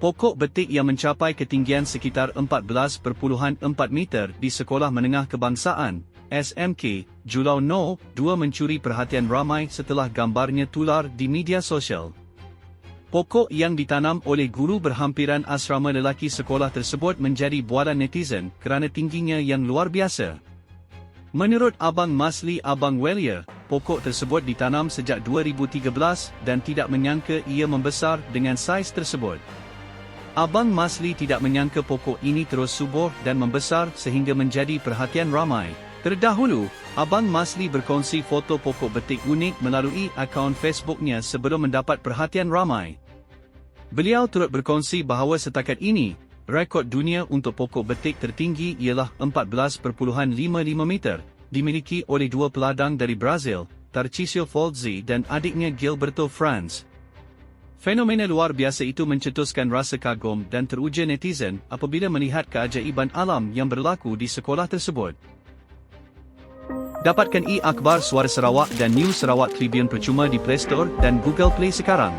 Pokok betik yang mencapai ketinggian sekitar 14.4 meter di Sekolah Menengah Kebangsaan, SMK, Julau No, 2 mencuri perhatian ramai setelah gambarnya tular di media sosial. Pokok yang ditanam oleh guru berhampiran asrama lelaki sekolah tersebut menjadi bualan netizen kerana tingginya yang luar biasa. Menurut Abang Masli Abang Welia, pokok tersebut ditanam sejak 2013 dan tidak menyangka ia membesar dengan saiz tersebut. Abang Masli tidak menyangka pokok ini terus subur dan membesar sehingga menjadi perhatian ramai. Terdahulu, Abang Masli berkongsi foto pokok betik unik melalui akaun Facebooknya sebelum mendapat perhatian ramai. Beliau turut berkongsi bahawa setakat ini, rekod dunia untuk pokok betik tertinggi ialah 14.55 meter, dimiliki oleh dua peladang dari Brazil, Tarcísio Folzi dan adiknya Gilberto Franz. Fenomena luar biasa itu mencetuskan rasa kagum dan teruja netizen apabila melihat keajaiban alam yang berlaku di sekolah tersebut. Dapatkan e-akhbar Suara Sarawak dan News Sarawak Tribune percuma di Play Store dan Google Play sekarang.